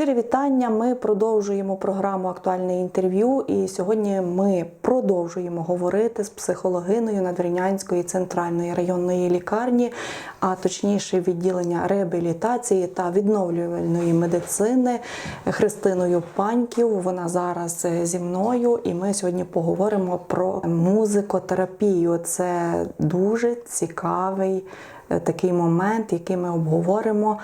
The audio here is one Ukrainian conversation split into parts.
Щирі вітання. Ми продовжуємо програму Актуальне інтерв'ю. І сьогодні ми продовжуємо говорити з психологиною Надвірнянської центральної районної лікарні, а точніше відділення реабілітації та відновлювальної медицини Христиною Паньків. Вона зараз зі мною, і ми сьогодні поговоримо про музикотерапію. Це дуже цікавий такий момент, який ми обговоримо,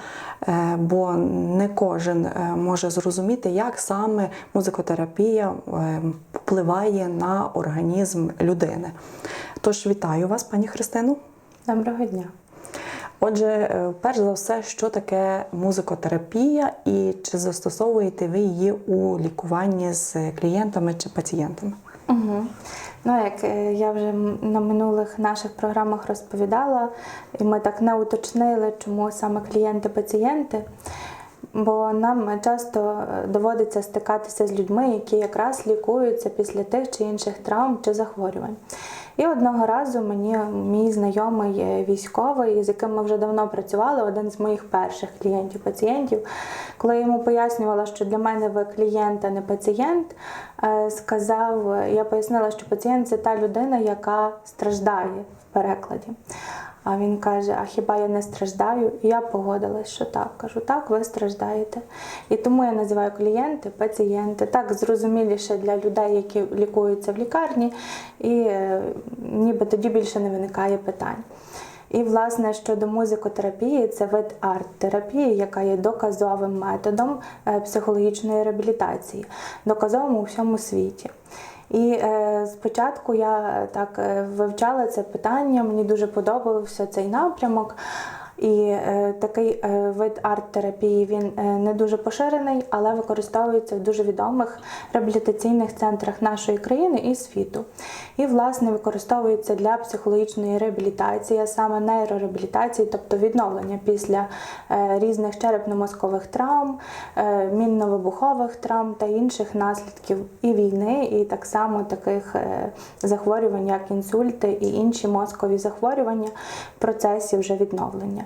е, бо не кожен е, може зрозуміти, як саме музикотерапія е, впливає на організм людини. Тож вітаю вас, пані Христину. Доброго дня. Отже, е, перш за все, що таке музикотерапія і чи застосовуєте ви її у лікуванні з клієнтами чи пацієнтами? Угу. Ну, як е, я вже на минулих наших програмах розповідала, і ми так не уточнили, чому саме клієнти-пацієнти. Бо нам часто е, доводиться стикатися з людьми, які якраз лікуються після тих чи інших травм чи захворювань. І одного разу мені мій знайомий військовий, з яким ми вже давно працювали, один з моїх перших клієнтів-пацієнтів, коли я йому пояснювала, що для мене ви клієнт, а не пацієнт, е, сказав, я пояснила, що пацієнт це та людина, яка страждає в перекладі. А він каже: А хіба я не страждаю? І я погодилась, що так. Кажу, так, ви страждаєте. І тому я називаю клієнти, пацієнти. Так зрозуміліше для людей, які лікуються в лікарні, і е, ніби тоді більше не виникає питань. І, власне, щодо музикотерапії, це вид арт-терапії, яка є доказовим методом е, психологічної реабілітації, доказовим у всьому світі. І е, спочатку я так е, вивчала це питання, мені дуже подобався цей напрямок. І е, такий е, вид арт-терапії він е, не дуже поширений, але використовується в дуже відомих реабілітаційних центрах нашої країни і світу. І, власне, використовується для психологічної реабілітації, а саме нейрореабілітації, тобто відновлення після різних черепно-мозкових травм, мінно-вибухових травм та інших наслідків і війни, і так само таких захворювань, як інсульти і інші мозкові захворювання в процесі вже відновлення.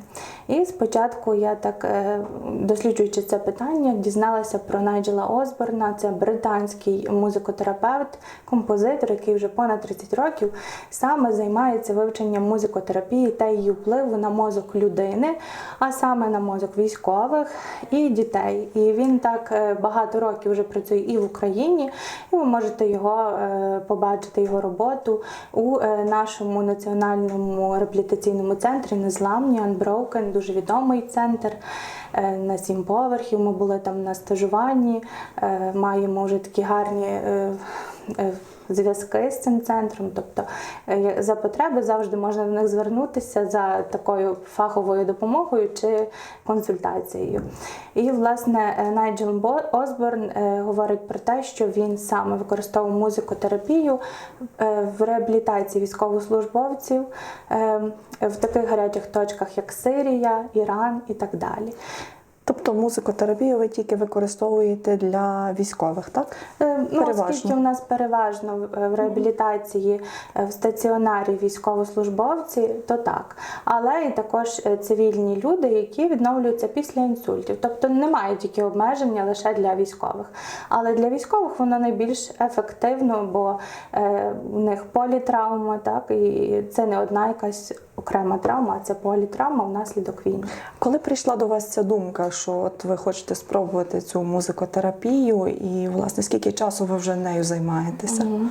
І спочатку я так, е, досліджуючи це питання, дізналася про Найджела Осборна, це британський музикотерапевт, композитор, який вже понад 30 років саме займається вивченням музикотерапії та її впливу на мозок людини, а саме на мозок військових і дітей. І він так е, багато років вже працює і в Україні, і ви можете його е, побачити, його роботу у нашому національному реабілітаційному центрі Незламні Unbroken, дуже відомий центр. е, На сім поверхів ми були там на стажуванні, е, маємо вже такі гарні е, зв'язки з цим центром. Тобто е, за потреби завжди можна до них звернутися за такою фаховою допомогою чи консультацією. І, власне, е, Найджел Осборн е, говорить про те, що він саме використовував музикотерапію в реабілітації військовослужбовців в таких гарячих точках, як Сирія, Іран і так далі. Тобто музикотерапію ви тільки використовуєте для військових, так? Е, Ну, Переважно. оскільки у нас переважно в- е, реабілітації е, в стаціонарі військовослужбовці, то так. Але і також е, цивільні люди, які відновлюються після інсультів. Тобто немає тільки обмеження лише для військових. Але для військових воно найбільш ефективно, бо е, у них політравма, так, і це не одна якась окрема травма, а це політравма внаслідок війни. Коли прийшла до вас ця думка, що от ви хочете спробувати цю музикотерапію, і власне скільки часу ви вже нею займаєтеся? Мгм.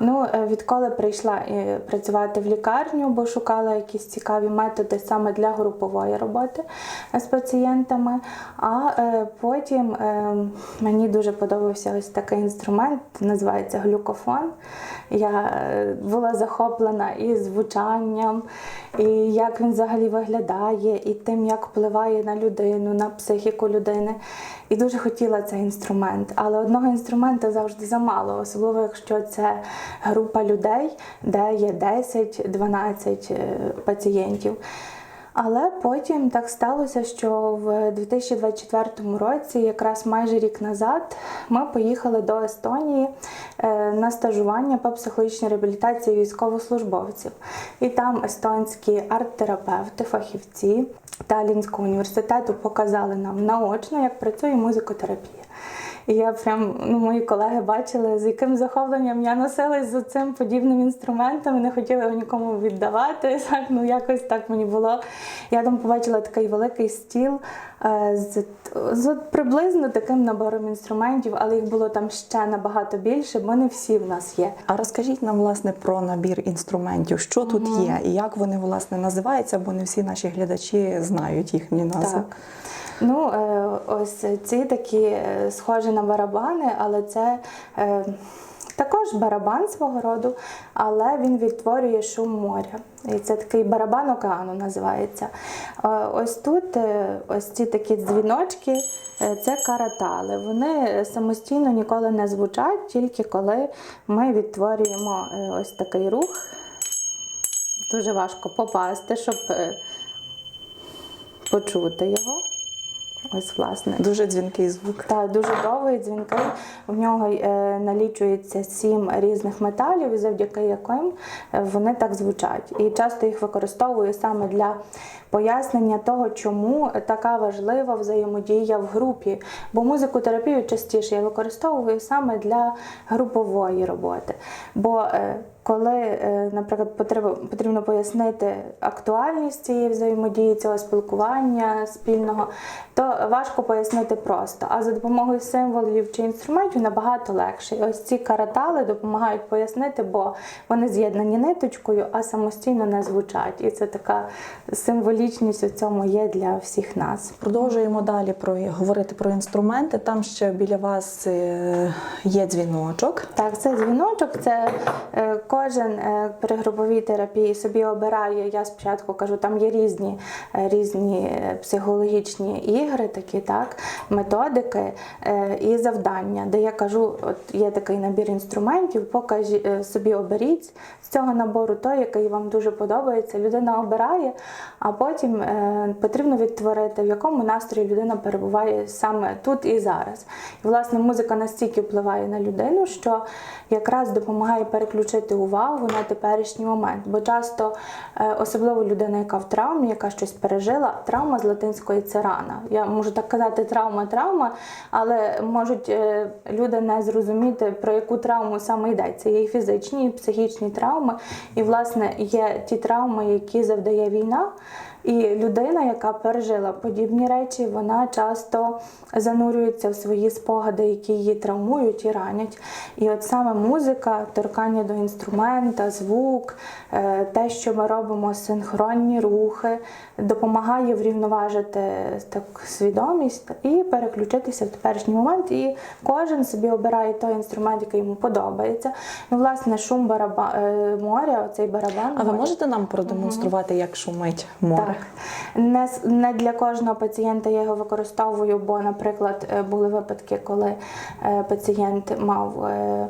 Ну, е, відколи прийшла е, працювати в лікарню, бо шукала якісь цікаві методи саме для групової роботи е, з пацієнтами. А потім мені дуже подобався ось такий інструмент, називається глюкофон. Я була захоплена і звучанням, і як він взагалі виглядає, і тим, як впливає на людину, на психіку людини. І дуже хотіла цей інструмент. Але одного інструмента завжди замало, особливо якщо це група людей, де є 10-12 е, пацієнтів. Але потім так сталося, що в 2024 році, якраз майже рік назад, ми поїхали до Естонії е, на стажування по психологічній реабілітації військовослужбовців. І там естонські арт-терапевти, фахівці Талінського університету показали нам наочно, як працює музикотерапія. І я прям, ну, мої колеги бачили, з яким захопленням я носилась за цим подібним інструментом і не хотіла його нікому віддавати. Так, ну якось так мені було. Я там побачила такий великий стіл е, з, з приблизно таким набором інструментів, але їх було там ще набагато більше, бо не всі в нас є. А розкажіть нам власне про набір інструментів, що тут є і як вони власне називаються, бо не всі наші глядачі знають їхні назви. Так. Ну, е, ось ці такі е, схожі на барабани, але це е, також барабан свого роду, але він відтворює шум моря. І це такий барабан океану називається. Ось тут ось ці такі дзвіночки. Це каратали. Вони самостійно ніколи не звучать, тільки коли ми відтворюємо ось такий рух. Дуже важко попасти, щоб почути його. Ось, власне. Дуже дзвінкий звук. Та дуже довгий дзвінкий. В нього е, налічується сім різних металів, завдяки яким е, вони так звучать. І часто їх використовую саме для пояснення того, чому така важлива взаємодія в групі. Бо музикотерапію частіше я використовую саме для групової роботи. Бо е, коли, е, наприклад, потрібно пояснити актуальність цієї взаємодії, цього спілкування спільного, то важко пояснити просто. А за допомогою символів чи інструментів набагато легше. І ось ці каратали допомагають пояснити, бо вони з'єднані ниточкою, а самостійно не звучать. І це така символічність у цьому є для всіх нас. Продовжуємо далі про говорити про інструменти. Там ще біля вас е, є дзвіночок. Так, це дзвіночок. Це е, кожен е, при груповій терапії собі обирає. Я спочатку кажу, там є різні, е, різні е, психологічні ігри, такі так, методики і завдання, де я кажу, от є такий набір інструментів, покажі собі оберіть з цього набору той, який вам дуже подобається. Людина обирає, а потім потрібно відтворити, в якому настрої людина перебуває саме тут і зараз. І власне музика настільки впливає на людину, що якраз допомагає переключити увагу на теперішній момент. Бо часто, е, особливо людина, яка в травмі, яка щось пережила, травма з латинської це рана. Я можу так казати, травма, травма, але можуть е, люди не зрозуміти, про яку травму саме йдеться. Є і фізичні, і психічні травми. І, власне, є ті травми, які завдає війна. І людина, яка пережила подібні речі, вона часто занурюється в свої спогади, які її травмують і ранять. І от саме музика, торкання до інструмента, звук, е, те, що ми робимо, синхронні рухи, допомагає врівноважити так свідомість і переключитися в теперішній момент. І кожен собі обирає той інструмент, який йому подобається. Ну, власне, шум бараба... е, моря, оцей барабан. А ви можете нам продемонструвати, як шумить море? Так. Не, не для кожного пацієнта я його використовую, бо, наприклад, е, були випадки, коли е, пацієнт мав е,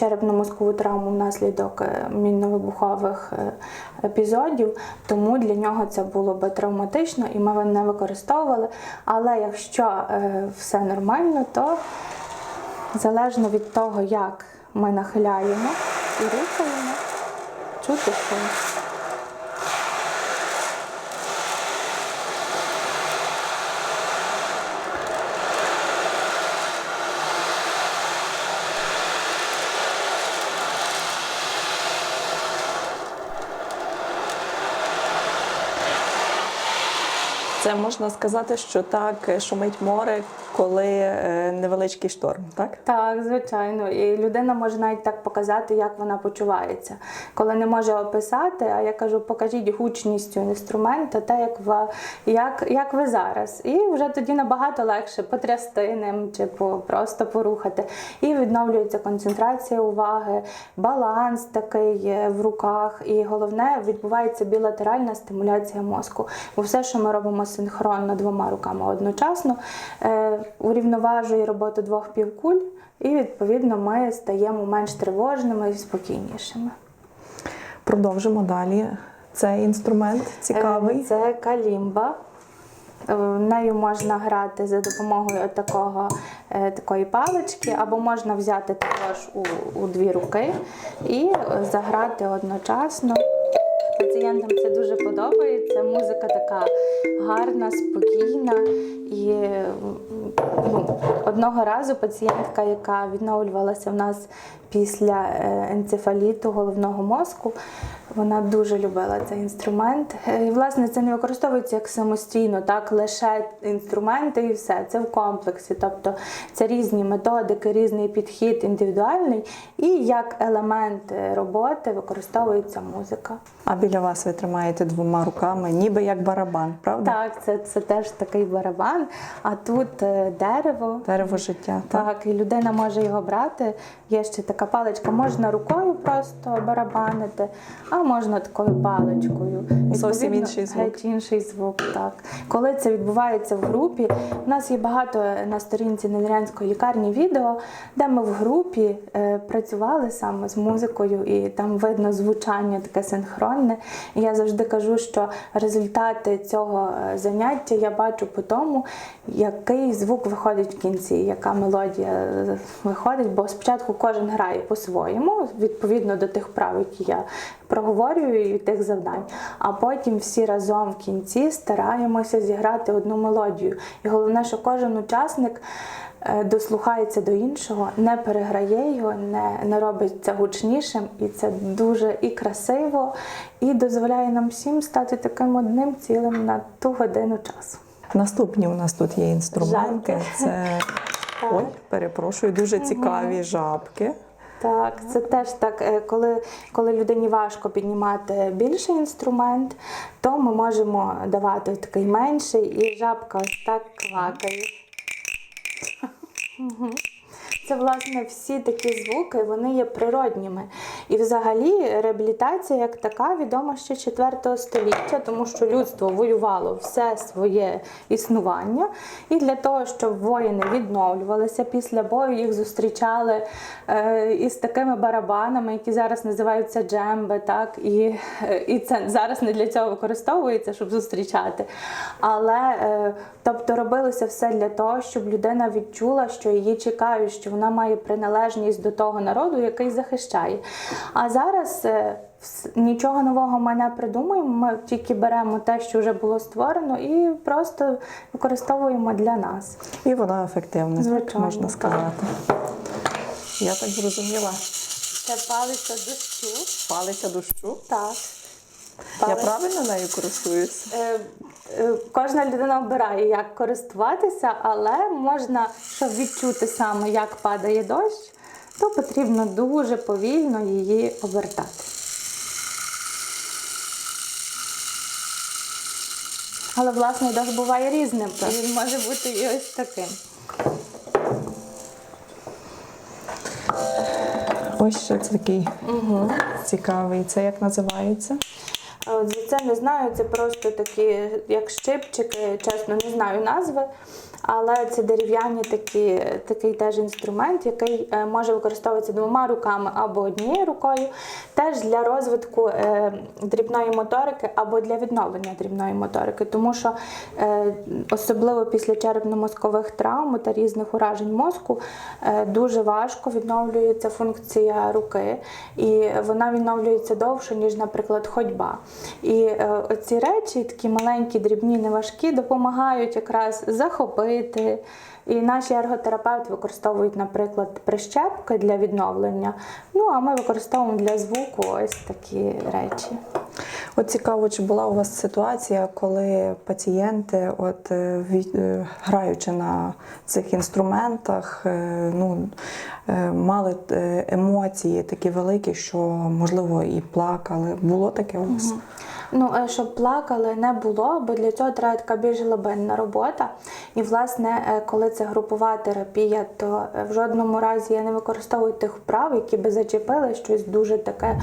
черепно-мозкову травму внаслідок мінно-вибухових епізодів, тому для нього це було би травматично і ми не використовували. Але якщо все нормально, то залежно від того, як ми нахиляємо і рухаємо, чути шум. Це можна сказати, що так шумить море, коли е, невеличкий шторм, так? Так, звичайно. І людина може навіть так показати, як вона почувається. Коли не може описати, а я кажу, покажіть гучністю інструмента, те, як ви, як, як ви зараз. І вже тоді набагато легше потрясти ним чи по, просто порухати. І відновлюється концентрація уваги, баланс такий в руках. І головне, відбувається білатеральна стимуляція мозку. Бо все, що ми робимо синхронно двома руками одночасно, е, урівноважує роботу двох півкуль, і відповідно ми стаємо менш тривожними і спокійнішими. Продовжимо далі. Цей інструмент цікавий. Е, Це калімба. Е, Нею можна грати за допомогою такого, такої палички, або можна взяти також у, у дві руки і е, заграти одночасно. Пацієнтам це дуже подобається. Музика така гарна, спокійна. І одного разу пацієнтка, яка відновлювалася в нас після е, енцефаліту головного мозку, вона дуже любила цей інструмент. Е, І, власне, це не використовується як самостійно, так лише інструменти і все. Це в комплексі. Тобто це різні методики, різний підхід індивідуальний, і як елемент е, роботи використовується музика. А біля вас ви тримаєте двома руками, ніби як барабан, правда? Так, це, це теж такий барабан, а тут е, дерево. Дерево життя. Так. Так, і людина може його брати. Є ще така паличка, можна рукою просто барабанити, а можна такою паличкою. Зовсім інший звук. Геть інший звук, так. Коли це відбувається в групі, у нас є багато на сторінці Ненрянської лікарні відео, де ми в групі е, працювали саме з музикою, і там видно звучання таке синхронне. І я завжди кажу, що результати цього е, заняття я бачу по тому, який звук виходить в кінці, яка мелодія виходить, бо спочатку кожен грає по-своєму, відповідно до тих прав, які я проговорюю і тих завдань. А потім всі разом в кінці стараємося зіграти одну мелодію. І головне, що кожен учасник. е, Дослухається до іншого, не переграє його, не, не робить це гучнішим, і це дуже і красиво, і дозволяє нам всім стати таким одним цілим на ту годину часу. Наступні у нас тут є інструменти. Жабки. Це ой, перепрошую, дуже цікаві жабки. Так, це теж так, е, коли, коли людині важко піднімати більший інструмент, то ми можемо давати такий менший, і жабка ось так квакає. Мгм. Це власне всі такі звуки, вони є природніми. І взагалі реабілітація як така відома ще 4 століття, тому що людство воювало все своє існування. І для того, щоб воїни відновлювалися після бою, їх зустрічали е, із такими барабанами, які зараз називаються джемби. Так? І, е, і це зараз не для цього використовується, щоб зустрічати. Але е, тобто робилося все для того, щоб людина відчула, що її чекають, що вона має приналежність до того народу, який захищає. А зараз е, нічого нового ми не придумуємо. Ми тільки беремо те, що вже було створено, і просто використовуємо для нас. І вона ефективна, Звичайно, можна сказати. Я так зрозуміла. Це палиця дощу. Палиця дощу. Так. Я правильно нею користуюсь? Е, Кожна людина обирає, як користуватися, але можна, щоб відчути саме, як падає дощ, то потрібно дуже повільно її обертати. Але власне дощ буває різним. Він може бути і ось таким. Ось ще такий цікавий. Це як називається? От це не знаю, це просто такі, як щипчики, чесно, не знаю назви. Але це дерев'яні такі, такий теж інструмент, який е, може використовуватися двома руками або однією рукою, теж для розвитку е, дрібної моторики або для відновлення дрібної моторики. Тому що е, особливо після черепно-мозкових травм та різних уражень мозку дуже важко відновлюється функція руки, і вона відновлюється довше, ніж, наприклад, ходьба. І оці речі, такі маленькі, дрібні, неважкі, допомагають якраз захопити. І наші ерготерапевти використовують, наприклад, прищепки для відновлення. Ну а ми використовуємо для звуку ось такі речі. От цікаво, чи була у вас ситуація, коли пацієнти, от е, е, граючи на цих інструментах, е, ну, мали емоції такі великі, що можливо і плакали. Було таке у вас? Ну, е, щоб плакали, не було, бо для цього треба така більш глибинна робота. І, власне, е, коли це групова терапія, то е, в жодному разі я не використовую тих вправ, які би зачепили щось дуже таке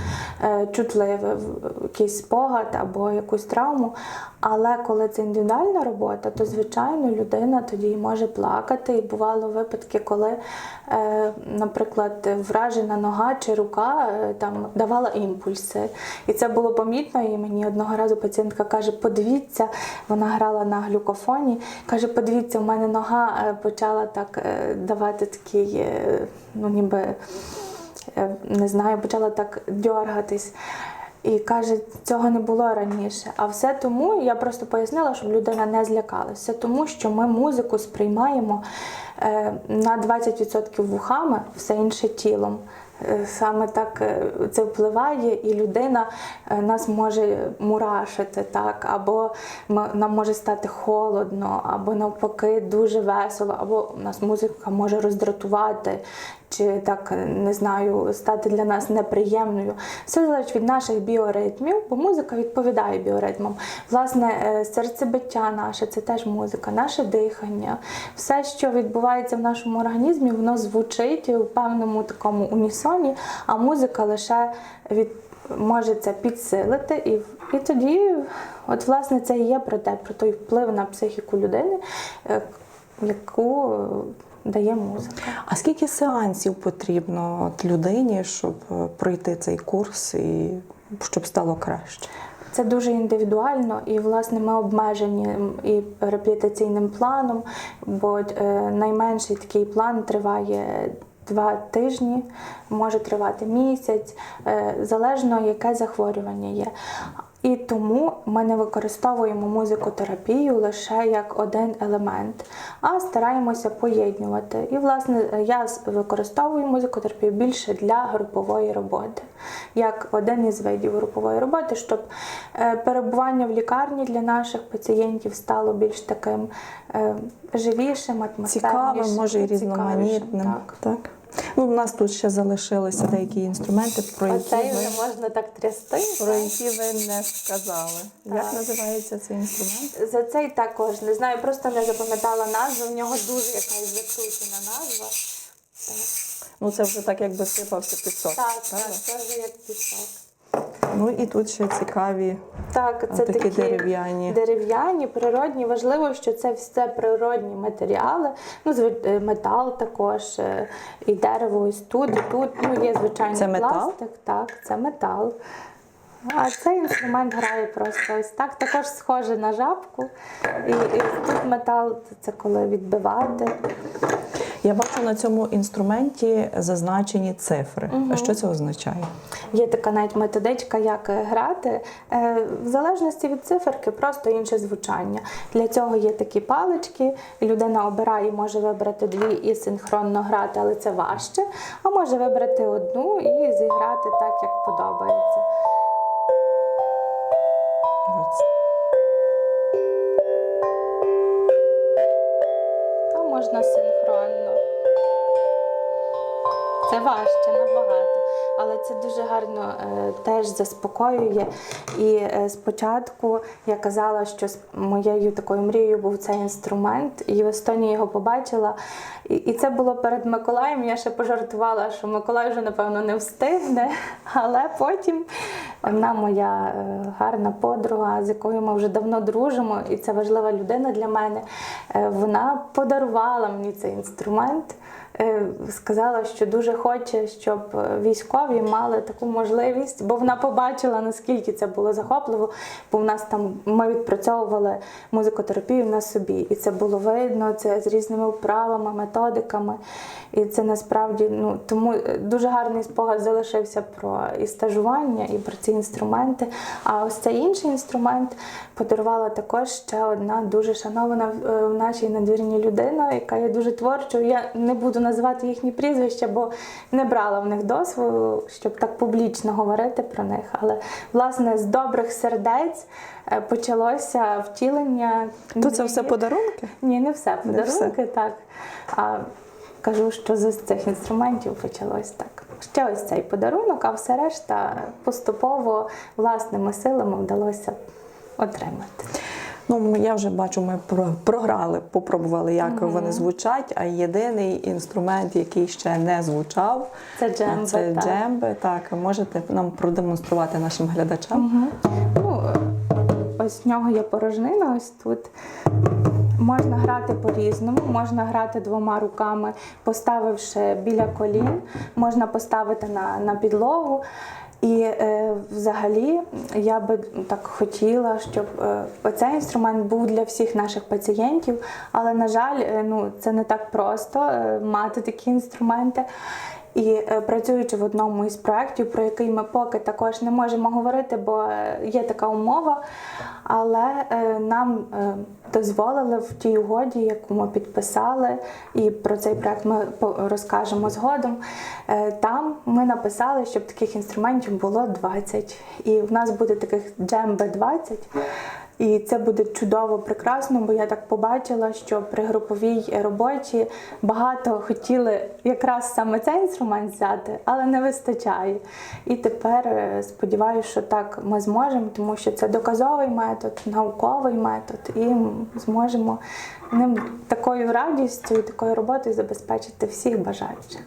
чутливе, якийсь спогад або якусь травму. Але коли це індивідуальна робота, то звичайно людина тоді може плакати. І бувало випадки, коли, наприклад, вражена нога чи рука там давала імпульси. І це було помітно. І мені одного разу пацієнтка каже: подивіться, вона грала на глюкофоні. каже, подивіться, у мене нога е, почала так е, давати такий, е, ну ніби не знаю, почала так дьоргатись. І каже, цього не було раніше. А все тому, я просто пояснила, щоб людина не злякалася. Все тому, що ми музику сприймаємо на 20% вухами, все інше тілом. Е, Саме так е, це впливає, і людина е, нас може мурашити, так, або нам може стати холодно, або навпаки дуже весело, або нас музика може роздратувати, чи так е, не знаю, стати для нас неприємною. Все залежить від наших біоритмів, бо музика відповідає біоритмам. Власне, е, серцебиття наше це теж музика, наше дихання, все, що відбувається в нашому організмі, воно звучить у певному такому унісоні, а музика лише від може це підсилити, і, і тоді, от власне, це і є про те, про той вплив на психіку людини, е, яку дає музика. А скільки сеансів потрібно от людині, щоб е, пройти цей курс і щоб стало краще? Це дуже індивідуально, і власне ми обмежені і реабілітаційним планом, бо е, найменший такий план триває. Два тижні може тривати місяць, е, залежно яке захворювання є. І тому ми не використовуємо музикотерапію лише як один елемент, а стараємося поєднувати. І, власне, я використовую музикотерапію більше для групової роботи, як один із видів групової роботи, щоб е, перебування в лікарні для наших пацієнтів стало більш таким е, живішим, атмосфернішим. Цікавим, може і різноманітним. Так. так. Ну, у нас тут ще залишилися деякі інструменти, про які, Оцей ви, вже можна так трясти. про які ви не сказали. Як називається цей інструмент? За цей також не знаю, просто не запам'ятала назву. В нього дуже якась закручена назва. Ну, це вже так, якби сипався пісок. Так, так, це вже як пісок. Ну і тут ще цікаві Так, це такі такі, дерев'яні. дерев'яні, природні. Важливо, що це все природні матеріали. Ну, е, метал також, е, і дерево ось тут, і тут. Ну, є звичайний Це метал? пластик. Так, це метал. А цей інструмент грає просто ось так. Також схоже на жабку. І, і тут метал це коли відбивати. Я бачу на цьому інструменті зазначені цифри. А що це означає? Є така навіть методичка, як грати. Е, В залежності від циферки, просто інше звучання. Для цього є такі палички, людина обирає, може вибрати дві і синхронно грати, але це важче. А може вибрати одну і зіграти так, як подобається. А можна синхронно. Це важче набагато, але це дуже гарно е, теж заспокоює. І е, спочатку я казала, що моєю такою мрією був цей інструмент, і в Естонії його побачила. І, і це було перед Миколаєм. Я ще пожартувала, що Миколай вже напевно не встигне. Але потім одна моя е, гарна подруга, з якою ми вже давно дружимо, і це важлива людина для мене. е, Вона подарувала мені цей інструмент. Е, Сказала, що дуже хоче, щоб е, військові мали таку можливість, бо вона побачила, наскільки це було захопливо. Бо в нас там ми відпрацьовували музикотерапію на собі, і це було видно, це з різними вправами, методиками. І це насправді ну тому е, дуже гарний спогад залишився про і стажування, і про ці інструменти. А ось цей інший інструмент подарувала також ще одна дуже шанована в нашій надвірній людина, яка є дуже творчою. Я не буду називати їхні прізвища, бо не брала в них досвіду, щоб так публічно говорити про них. Але власне з добрих сердець е, почалося втілення. То це все подарунки? Ні, не все Не подарунки, так. А кажу, що з цих інструментів почалось так. Ще ось цей подарунок, а все решта поступово власними силами вдалося отримати. Ну, я вже бачу, ми програли, попробували, як вони звучать. А єдиний інструмент, який ще не звучав, Це джембе, це так. джемби. Так, можете нам продемонструвати нашим глядачам? Ну, ось в нього є порожнина, ось тут. Можна грати по-різному, можна грати двома руками, поставивши біля колін, можна поставити на, на підлогу. І е, взагалі я би так хотіла, щоб е, оцей інструмент був для всіх наших пацієнтів, але, на жаль, е, ну, це не так просто е, мати такі інструменти. І е, працюючи в одному із проєктів, про який ми поки також не можемо говорити, бо е, є така умова, але е, нам дозволили в тій угоді, яку ми підписали, і про цей проєкт ми розкажемо згодом. Там ми написали, щоб таких інструментів було 20. І в нас буде таких джембе 20. І це буде чудово, прекрасно, бо я так побачила, що при груповій роботі багато хотіли якраз саме цей інструмент взяти, але не вистачає. І тепер е, сподіваюся, що так ми зможемо, тому що це доказовий метод, науковий метод, і зможемо ним такою радістю і такою роботою забезпечити всіх бажаючих.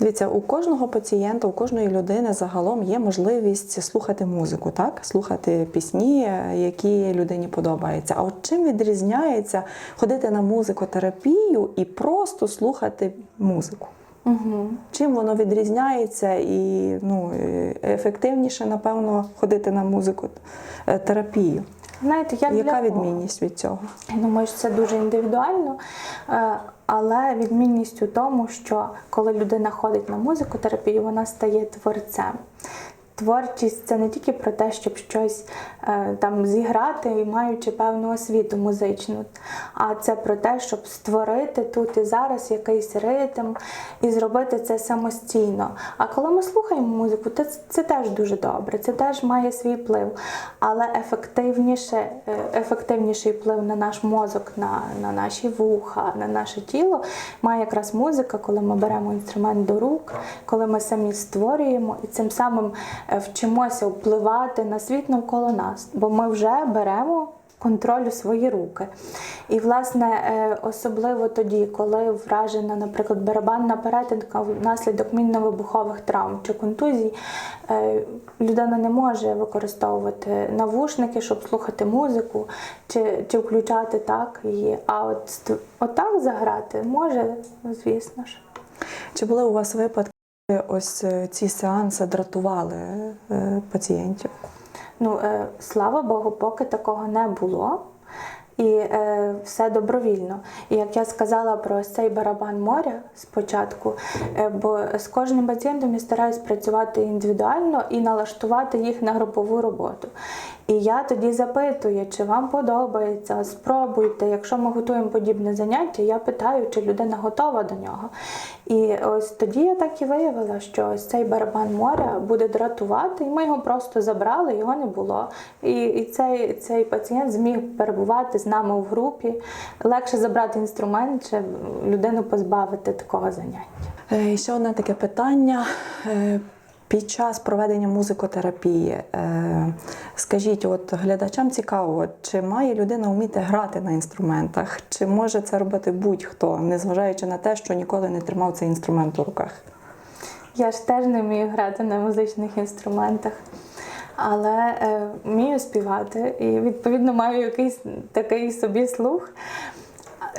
Дивіться, у кожного пацієнта, у кожної людини загалом є можливість слухати музику, так? Слухати пісні, які людині подобаються. А от чим відрізняється ходити на музикотерапію і просто слухати музику? Угу. Чим воно відрізняється і ну, е, ефективніше, напевно, ходити на музику терапію. Знаєте, як Яка для відмінність від цього? Я думаю, що це дуже індивідуально, е, але відмінність у тому, що коли людина ходить на музикотерапію, вона стає творцем. Творчість це не тільки про те, щоб щось е, там зіграти, і маючи певну освіту музичну, а це про те, щоб створити тут і зараз якийсь ритм і зробити це самостійно. А коли ми слухаємо музику, то це, це теж дуже добре, це теж має свій вплив. Але ефективніше, е, ефективніший вплив на наш мозок, на, на наші вуха, на наше тіло має якраз музика, коли ми беремо інструмент до рук, коли ми самі створюємо і цим самим вчимося впливати на світ навколо нас, бо ми вже беремо контроль у свої руки. І, власне, е, особливо тоді, коли вражена, наприклад, барабанна перетинка внаслідок мінно-вибухових травм чи контузій, е, людина не може використовувати навушники, щоб слухати музику чи, чи включати так її. А от отак заграти може, звісно ж. Чи були у вас випадки, ось е, ці сеанси дратували е, пацієнтів? Ну, е, слава Богу, поки такого не було. І е, все добровільно. І як я сказала про цей барабан моря спочатку, е, бо з кожним пацієнтом я стараюсь працювати індивідуально і налаштувати їх на групову роботу. І я тоді запитую, чи вам подобається, спробуйте. Якщо ми готуємо подібне заняття, я питаю, чи людина готова до нього. І ось тоді я так і виявила, що ось цей барабан моря буде дратувати, і ми його просто забрали, його не було. І, і цей, цей пацієнт зміг перебувати з нами в групі. Легше забрати інструмент, чи людину позбавити такого заняття. Е, ще одне таке питання. Під час проведення музикотерапії, е, скажіть, от глядачам цікаво, чи має людина вміти грати на інструментах, чи може це робити будь-хто, незважаючи на те, що ніколи не тримав цей інструмент у руках? Я ж теж не вмію грати на музичних інструментах, але е, вмію співати і відповідно маю якийсь такий собі слух.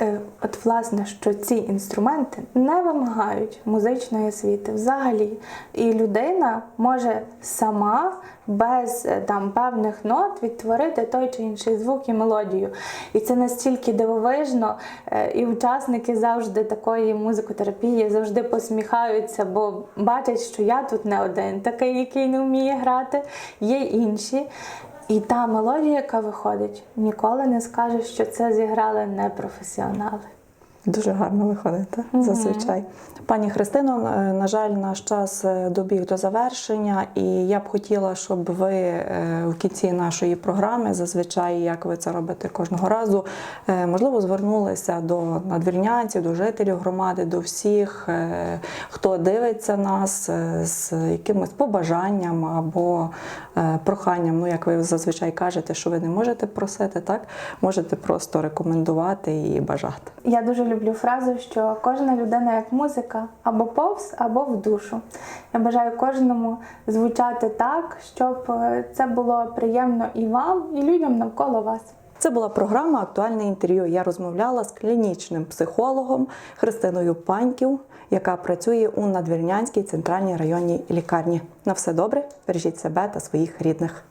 Е, От, власне, що ці інструменти не вимагають музичної освіти взагалі. І людина може сама без е, там певних нот відтворити той чи інший звук і мелодію. І це настільки дивовижно, е, і учасники завжди такої музикотерапії завжди посміхаються, бо бачать, що я тут не один, такий, який не вміє грати, є інші. І та мелодія, яка виходить, ніколи не скаже, що це зіграли непрофесіонали. Дуже гарно виходить, так? зазвичай. Пані Христино, е, на жаль, наш час е, добіг до завершення, і я б хотіла, щоб ви е, в кінці нашої програми, зазвичай, як ви це робите кожного разу, можливо, звернулися до надвірнянців, до жителів громади, до всіх, хто дивиться нас з якимось побажанням або проханням. Ну, як ви зазвичай кажете, що ви не можете просити, так можете просто рекомендувати і бажати. Я дуже люблю фразу, що кожна людина як музика або повз, або в душу. Я бажаю кожному звучати так, щоб е, це було приємно і вам, і людям навколо вас. Це була програма Актуальне інтерв'ю. Я розмовляла з клінічним психологом Христиною Паньків, яка працює у Надвірнянській центральній районній лікарні. На все добре, бережіть себе та своїх рідних.